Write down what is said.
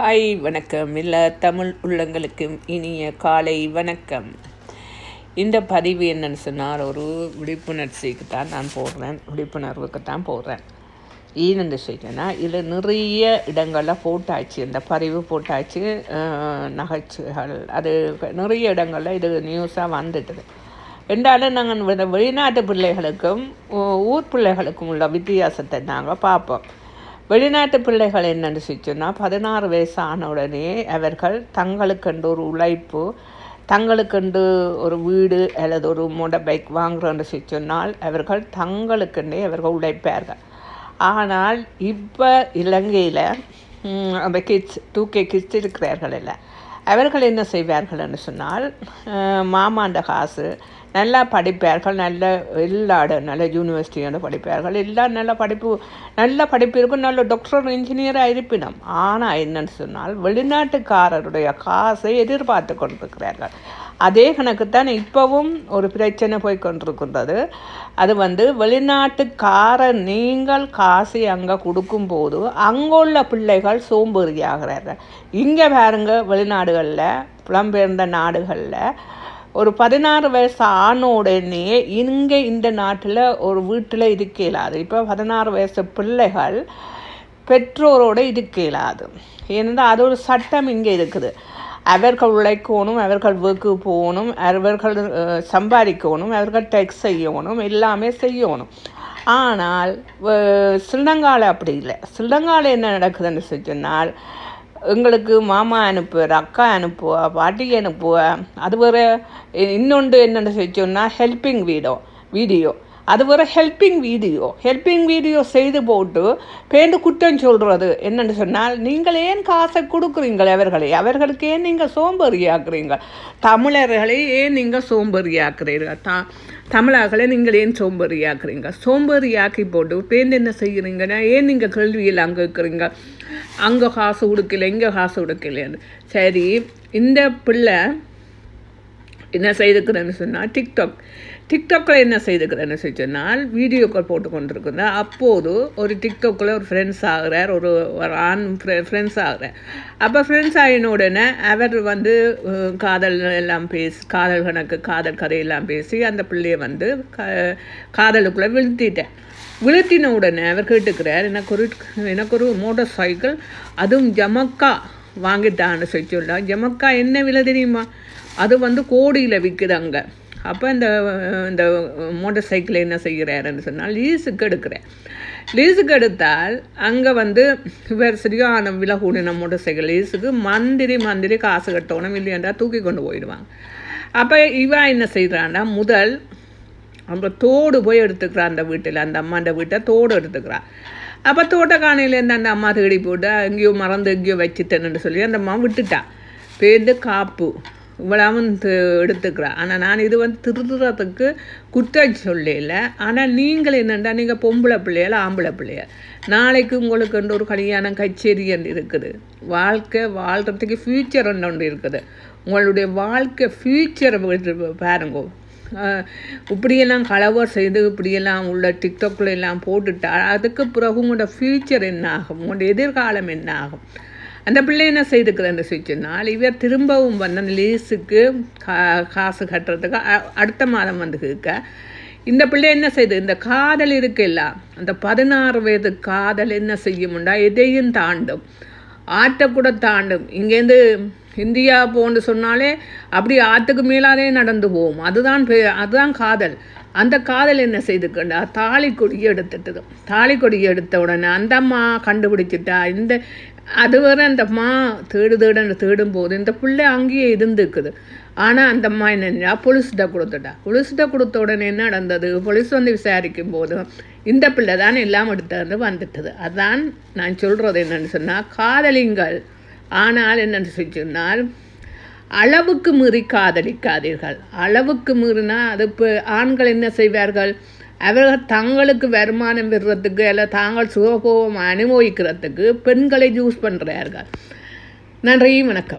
Hi வணக்கம். எல்லா தமிழ் உள்ளங்களுக்கும் இனிய காலை வணக்கம். இந்த பதிவு என்னன்னு சொன்னால் ஒரு விழிப்புணர்ச்சிக்கு தான் நான் போடுறேன். விழிப்புணர்வுக்கு தான் போடுறேன் ஏன்னு சொல்லிட்டேன்னா இதில் நிறைய இடங்களில் போட்டாச்சு. இந்த பதிவு போட்டாச்சு நகைச்சுகள் நகைச்சுவைகள். அது நிறைய இடங்களில் இது நியூஸாக வந்துட்டுது ரெண்டாலும் நாங்கள் வெளிநாட்டு பிள்ளைகளுக்கும் ஊர் பிள்ளைகளுக்கும் உள்ள வித்தியாசத்தை நாங்கள் பார்ப்போம். வெளிநாட்டு பிள்ளைகள் என்னென்னு சொன்னால் பதினாறு வயசு ஆன உடனே அவர்கள் தங்களுக்கென்று ஒரு உழைப்பு தங்களுக்கென்று ஒரு வீடு அல்லது ஒரு மோட்டார் பைக் வாங்குறோன்னு சொன்னால் அவர்கள் தங்களுக்கென்றே அவர்கள் உழைப்பார்கள். ஆனால் இப்போ இலங்கையில் அந்த கிட்ஸ் டூ கே கிட்ஸ் இருக்கிறார்கள் இல்லை. அவர்கள் என்ன செய்வார்கள்னு சொன்னால் மாமாண்ட காசு நல்லா படிப்பார்கள் நல்ல எல்லா நல்ல யூனிவர்சிட்டியோட படிப்பார்கள். எல்லாம் நல்ல படிப்பு நல்ல படிப்பு இருக்கும் நல்ல டாக்டர் இன்ஜினியராக இருப்பினும். ஆனால் என்னன்னு சொன்னால் வெளிநாட்டுக்காரருடைய காசை எதிர்பார்த்து கொண்டிருக்கிறார்கள். அதே கணக்குத்தான் இப்போவும் ஒரு பிரச்சனை போய் கொண்டிருக்கின்றது. அது வந்து வெளிநாட்டுக்காரர் நீங்கள் காசை அங்கே கொடுக்கும்போது அங்குள்ள பிள்ளைகள் சோம்பேறியாகிறார்கள். இங்கே பாருங்க வெளிநாடுகளில் புலம்பெயர்ந்த நாடுகளில் ஒரு பதினாறு வயசு ஆன இங்கே இந்த நாட்டில் ஒரு வீட்டில் இருக்க இயலாது இப்போ பதினாறு வயசு பிள்ளைகள் பெற்றோரோடு இருக்க இயலாது ஏனென்றால் அது ஒரு சட்டம் இங்கே இருக்குது. அவர்கள் உழைக்கணும் அவர்கள் ஒர்க்கு போகணும் அவர்கள் சம்பாதிக்கணும் அவர்கள் டெக்ஸ் செய்யணும் எல்லாமே செய்யணும். ஆனால் ஸ்ரீலங்காவில் அப்படி இல்லை. ஸ்ரீலங்காவில் என்ன நடக்குதுன்னு சொன்னால் எங்களுக்கு மாமா அனுப்புவார் அக்கா அனுப்புவா பாட்டி அனுப்புவா அது வேறு இன்னொன்று என்னென்னு சொன்னால் ஹெல்பிங் வீடியோ வீடியோ அது ஒரு ஹெல்பிங் வீடியோ ஹெல்பிங் வீடியோ செய்து போட்டு பேண்டு குற்றம் சொல்கிறது என்னென்னு சொன்னால் நீங்கள் ஏன் காசை கொடுக்குறீங்கள் அவர்களை? அவர்களுக்கு ஏன் நீங்கள் சோம்பேறியாக்குறீங்க? தமிழர்களை ஏன் நீங்கள் சோம்பேறியாக்குறீர்கள்? தா தமிழர்களை நீங்கள் ஏன் சோம்பேறியாக்குறீங்க? சோம்பேறியாக்கி போட்டு பேருந்து என்ன செய்கிறீங்கன்னா ஏன் நீங்கள் கல்வியில் அங்கே இருக்கிறீங்க அங்கே காசு கொடுக்கல இங்கே காசு கொடுக்கலன்னு சரி இந்த பிள்ளை என்ன செய்துக்கிறேன்னு சொன்னால் டிக்டாக் டிக்டாக்கில் என்ன செய்துக்கிறேன்னு சொன்னால் வீடியோக்கள் போட்டு கொண்டிருக்குது. அப்போது ஒரு டிக்டாக்கில் ஒரு ஃப்ரெண்ட்ஸ் ஆகிறார் ஒரு ஒரு ஆண் ஃப்ரெண்ட்ஸ் ஆகிறார். அப்போ ஃப்ரெண்ட்ஸ் ஆகின உடனே அவர் வந்து காதல் எல்லாம் பேசி காதல் கணக்கு காதல் கதையெல்லாம் பேசி அந்த பிள்ளையை வந்து க காதலுக்குள்ளே வீழ்த்திட்டேன் விழுத்தின உடனே அவர் கேட்டுக்கிறார் எனக்கு ஒரு எனக்கு ஒரு மோட்டார் சைக்கிள் அதுவும் ஜமக்கா வாங்கிட்டான்னு சொல்லி சொல்ல ஜமக்கா என்ன விலை தெரியுமா? அது வந்து கோடியில் விற்குது அங்கே அப்போ இந்த இந்த மோட்டார் சைக்கிளை என்ன செய்கிறாருன்னு சொன்னால் லீஸுக்கு எடுக்கிறேன் லீஸுக்கு எடுத்தால் அங்கே வந்து இவர் சரியான விலை கூடின மோட்டார் சைக்கிள் லீஸுக்கு மந்திரி மந்திரி காசு கட்டணும் இல்லையாண்டா தூக்கி கொண்டு போயிடுவாங்க. அப்போ இவன் என்ன செய்கிறான்னா முதல் அப்புறம் தோடு போய் எடுத்துக்கிறா அந்த வீட்டில் அந்த அம்மாண்ட வீட்டை தோடு எடுத்துக்கிறா. அப்போ தோட்டக்காணிலேருந்து அந்த அம்மா தேடி போட்டு எங்கேயோ மறந்து எங்கேயோ வச்சுட்டேன்னு சொல்லி அந்த அம்மா விட்டுட்டா. பேருந்து காப்பு இவ்வளவும் எடுத்துக்கிறா. ஆனால் நான் இது வந்து திருடுறதுக்கு குற்றம் சொல்லல. ஆனால் நீங்கள் என்னண்டா நீங்கள் பொம்பளை பிள்ளையால் ஆம்பளை பிள்ளையா? நாளைக்கு உங்களுக்கு ஒரு கல்யாணம் கச்சேரி என்று இருக்குது. வாழ்க்கை வாழ்கிறதுக்கு ஃப்யூச்சர் ஒன்று இருக்குது. உங்களுடைய வாழ்க்கை ஃப்யூச்சரை பாருங்க. இப்படியெல்லாம் கலவர் செய்து இப்படியெல்லாம் உள்ள டிக்டாக்ல எல்லாம் போட்டுட்டா அதுக்கு பிறகு உங்களோட ஃப்யூச்சர் என்ன ஆகும்? உங்களோட எதிர்காலம் என்ன ஆகும்? அந்த பிள்ளை என்ன செய்துக்கிறேன்னு சொன்னால் இவர் திரும்பவும் வந்து அந்த லீஸுக்கு கா காசு கட்டுறதுக்கு அ- அடுத்த மாதம் வந்து கேட்க இந்த பிள்ளை என்ன செய்யுது இந்த காதல் இருக்குல்ல அந்த பதினாறு வயது காதல் என்ன செய்யும்டா எதையும் தாண்டும். ஆற்றை கூட தாண்டும் இங்கேருந்து இந்தியா போன்னு சொன்னாலே அப்படி ஆற்றுக்கு மேலாலே நடந்து போகும் அதுதான் பே அதுதான் காதல். அந்த காதல் என்ன செய்துக்கண்டா தாலி கொடி எடுத்துட்டது. தாலி கொடி எடுத்த உடனே அந்த அம்மா கண்டுபிடிச்சிட்டா. இந்த அது வரை அந்த அம்மா தேடு தேடுன்னு தேடும் போது இந்த பிள்ளை அங்கேயே இருந்துக்குது ஆனால் அந்த அம்மா என்ன பொலிஸ்கிட்ட கொடுத்துட்டா. பொலிஸ்கிட்ட கொடுத்த உடனே என்ன நடந்தது? பொலிஸ் வந்து விசாரிக்கும் போது இந்த பிள்ளை தான் எல்லாம் எடுத்து வந்துட்டது. அதான் நான் சொல்கிறது என்னென்னு சொன்னால் காதலிங்கள். ஆனால் என்னென்னு சொல்லி சொன்னால் அளவுக்கு மீறி காதலிக்காதீர்கள். அளவுக்கு மீறினா அது இப்போ ஆண்கள் என்ன செய்வார்கள்? அவர்கள் தங்களுக்கு வருமானம் பெறுறதுக்கு அல்ல தாங்கள் சுகபோகம் அனுபவிக்கிறதுக்கு பெண்களை யூஸ் பண்ணுறார்கள் நன்றி வணக்கம்.